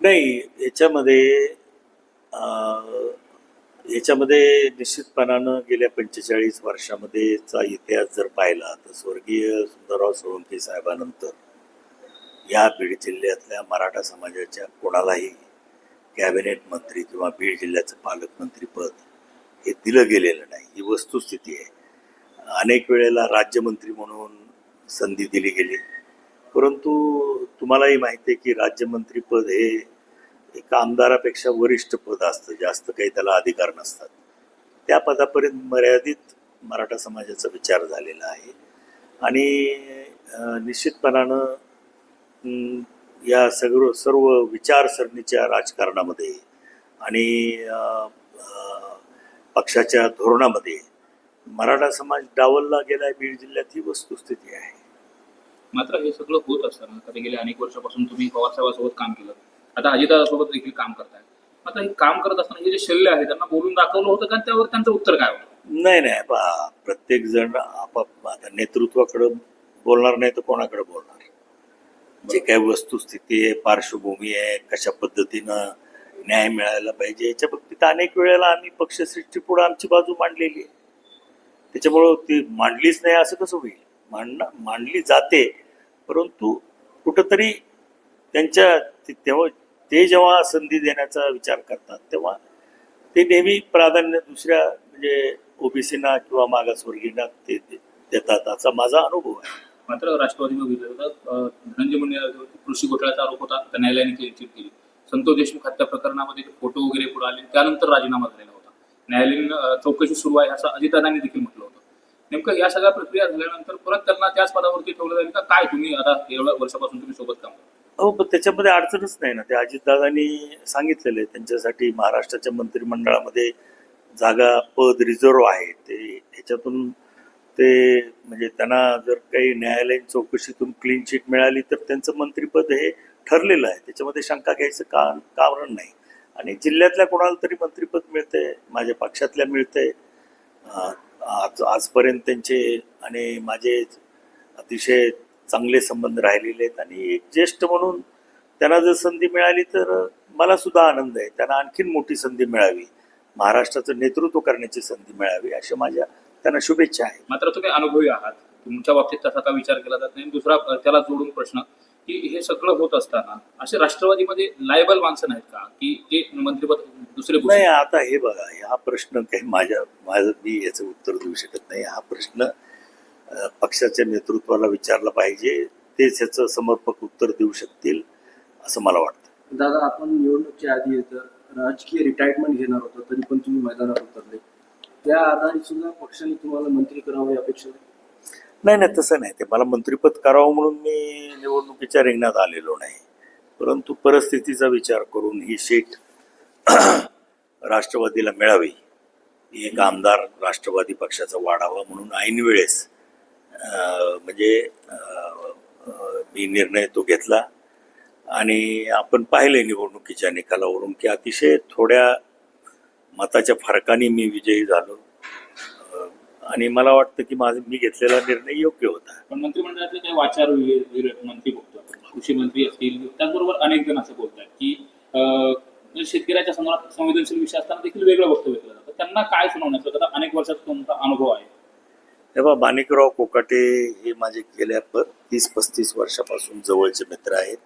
नाही याच्यामध्ये याच्यामध्ये निश्चितपणानं गेल्या पंचेचाळीस वर्षामध्येचा इतिहास जर पाहिला तर स्वर्गीय सुंदरराव सोळंकी साहेबानंतर या बीड जिल्ह्यातल्या मराठा समाजाच्या कोणालाही कॅबिनेट मंत्री किंवा बीड जिल्ह्याचं पालकमंत्रीपद हे दिलं गेलेलं नाही. ही वस्तुस्थिती आहे. अनेक वेळेला राज्यमंत्री म्हणून संधी दिली गेली. परंतु तुम्हालाही माहिती आहे की राज्यमंत्रीपद हे एक आमदारापेक्षा वरिष्ठ पद असतं जास्त काही त्याला अधिकार नसतात. त्या पदापर्यंत मर्यादित मराठा समाजाचा विचार झालेला आहे. आणि निश्चितपणानं या सगळं सर्व विचारसरणीच्या राजकारणामध्ये आणि पक्षाच्या धोरणामध्ये मराठा समाज डावलला गेला बीड जिल्ह्यात ही वस्तुस्थिती आहे. मात्र हे सगळं होत असताना आता गेल्या अनेक वर्षापासून तुम्ही पवारसाहेबांसोबत काम केलं. आता अजितदादासोबत देखील काम करताय. आता हे काम करत असताना हे जे शल्य आहे त्यांना बोलून दाखवलं होतं का? त्यावर त्यांचं उत्तर काय होतं? नाही नाही बा प्रत्येक जण आपाप आता नेतृत्वाकडं बोलणार नाही तर कोणाकडे बोलणार? जे काही वस्तुस्थिती आहे पार्श्वभूमी आहे कशा पद्धतीनं न्याय मिळायला पाहिजे याच्या बाबतीत अनेक वेळेला आम्ही पक्षश्रेष्ठी पुढे आमची बाजू मांडलेली आहे. त्याच्यामुळं ती मांडलीच नाही असं कसं होईल? मांडणं मांडली जाते परंतु कुठंतरी त्यांच्या तेव्हा ते जेव्हा संधी देण्याचा विचार करतात तेव्हा ते नेहमी प्राधान्य दुसऱ्या म्हणजे ओबीसीना किंवा मागासवर्गीयांना ते दे- देतात. असा माझा अनुभव आहे. मात्र राष्ट्रवादी धनंजय मुंडे कृषी घोटाळ्याचा आरोप होता त्या न्यायालयाने क्लीन केली. संतोष देशमुख हत्या प्रकरणामध्ये फोटो वगैरे पुढे आले. त्यानंतर राजीनामा झालेला होता. न्यायालयीन चौकशी सुरू आहे असं अजितदादांनी देखील म्हटलं. नेमकं या सगळ्या प्रक्रिया झाल्यानंतर परत त्यांना त्याच पदावरती ठेवलं जाईल का? काय तुम्ही आता एवढ्या वर्षापासून तुम्ही सोबत काम हो पण त्याच्यामध्ये अडचणच नाही ना. ते अजितदादांनी सांगितलेलं आहे त्यांच्यासाठी महाराष्ट्राच्या मंत्रिमंडळामध्ये जागा पद रिझर्व आहे. ते ह्याच्यातून ते म्हणजे त्यांना जर काही न्यायालयीन चौकशीतून क्लीन चिट मिळाली तर त्यांचं मंत्रिपद हे ठरलेलं आहे. त्याच्यामध्ये शंका घ्यायचं का कारण नाही. आणि जिल्ह्यातल्या कोणाला तरी मंत्रिपद मिळतंय माझ्या पक्षातल्या मिळतंय. आज आजपर्यंत त्यांचे आणि माझे अतिशय चांगले संबंध राहिलेले आहेत. आणि एक ज्येष्ठ म्हणून त्यांना जर संधी मिळाली तर मला सुद्धा आनंद आहे. त्यांना आणखीन मोठी संधी मिळावी. महाराष्ट्राचं नेतृत्व करण्याची संधी मिळावी अशा माझ्या त्यांना शुभेच्छा आहेत. मात्र तुम्ही अनुभवी आहात. तुमच्या बाबतीत तसा का विचार केला जात नाही. दुसरा त्याला जोडून प्रश्न की हे सगळं होत असताना असे राष्ट्रवादीमध्ये लायबल माणसं नाहीत का? की जे मंत्रिपद दुसरे नाही आता हे बघा हा प्रश्न काही माझ्या माझं मी याचं उत्तर देऊ शकत नाही. हा प्रश्न पक्षाच्या नेतृत्वाला विचारला पाहिजे. तेच याचं समर्पक उत्तर देऊ शकतील असं मला वाटतं. दादा आपण निवडणुकीच्या आधी तर राजकीय रिटायरमेंट घेणार होता तरी पण तुम्ही मैदानात उतरले. त्या आधारे सुद्धा पक्षाने तुम्हाला मंत्री करावं ही अपेक्षा. नाही नाही तसं नाही. ते मला मंत्रिपद करावं म्हणून मी निवडणुकीच्या रिंगणात आलेलो नाही. परंतु परिस्थितीचा विचार करून ही सीट राष्ट्रवादीला मिळावी. एक आमदार राष्ट्रवादी पक्षाचा वाढावा म्हणून ऐनवेळेस म्हणजे मी निर्णय तो घेतला. आणि आपण पाहिले निवडणुकीच्या निकालावरून की अतिशय थोड्या मताच्या फरकाने मी विजयी झालो. आणि मला वाटतं की माझं मी घेतलेला निर्णय योग्य होता. पण मंत्रिमंडळातले काही वाचार मंत्री बघतो कृषी मंत्री असतील त्याचबरोबर अनेक जण असं बोलतात की म्हणजे शेतकऱ्याच्या संदर्भात संवेदनशील विषय असताना देखील वेगळं वक्तव्य केलं जातं. त्यांना काय सुनावण्याचं? आता अनेक वर्षाचा तुमचा अनुभव आहे. तेव्हा माणिकराव कोकाटे हे माझे गेल्या प तीस पस्तीस वर्षापासून जवळचे मित्र आहेत.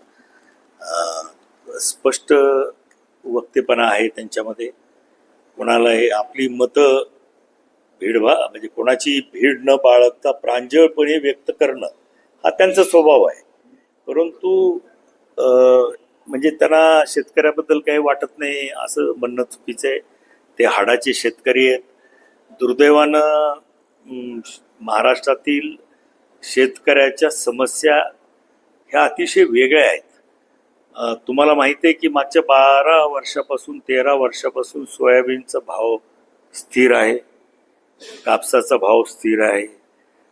स्पष्ट वक्तेपणा आहे त्यांच्यामध्ये. कोणालाही आपली मतं भीडभा म्हणजे कोणाची भीड न बाळगता प्रांजळपणे व्यक्त करणं हा त्यांचा स्वभाव आहे. परंतु म्हणजे त्यांना शेतकऱ्याबद्दल काही वाटत नाही असं म्हणणं चुकीचं आहे. ते हाडाचे शेतकरी आहेत. दुर्दैवानं महाराष्ट्रातील शेतकऱ्याच्या समस्या ह्या अतिशय वेगळ्या आहेत. तुम्हाला माहिती आहे की मागच्या बारा वर्षापासून तेरा वर्षापासून सोयाबीनचा भाव स्थिर आहे. कापसाचा भाव स्थिर आहे.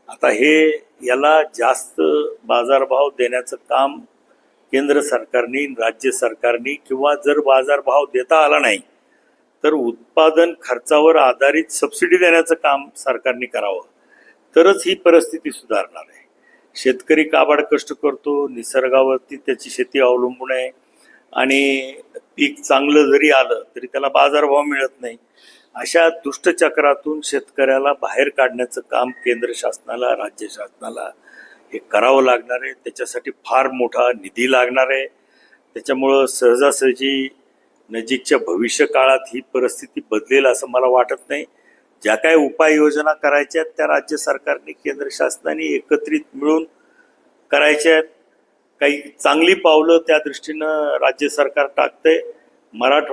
आता हे याला जास्त बाजारभाव देण्याचं काम केंद्र सरकारने राज्य सरकारने किंवा जर बाजारभाव देता आला नाही तर उत्पादन खर्चावर आधारित सबसिडी देण्याचं काम सरकारने करावं. तरच ही परिस्थिती सुधारणार आहे. शेतकरी काबाड कष्ट करतो निसर्गावरती त्याची शेती अवलंबून आहे आणि पीक चांगलं जरी आलं तरी त्याला बाजारभाव मिळत नाही. अशा दुष्टचक्रातून शेतकऱ्याला बाहेर काढण्याचं काम केंद्र शासनाला राज्य शासनाला हे करावं लागणार आहे. त्याच्यासाठी फार मोठा निधी लागणार आहे. त्याच्यामुळं सहजासहजी नजीकच्या भविष्य काळात ही परिस्थिती बदलेल असं मला वाटत नाही. ज्या काय उपाययोजना करायच्या आहेत त्या राज्य सरकारने केंद्र शासनाने एकत्रित मिळून करायच्या आहेत. काही चांगली पावलं त्या दृष्टीनं राज्य सरकार टाकतंय. मराठवाड्यात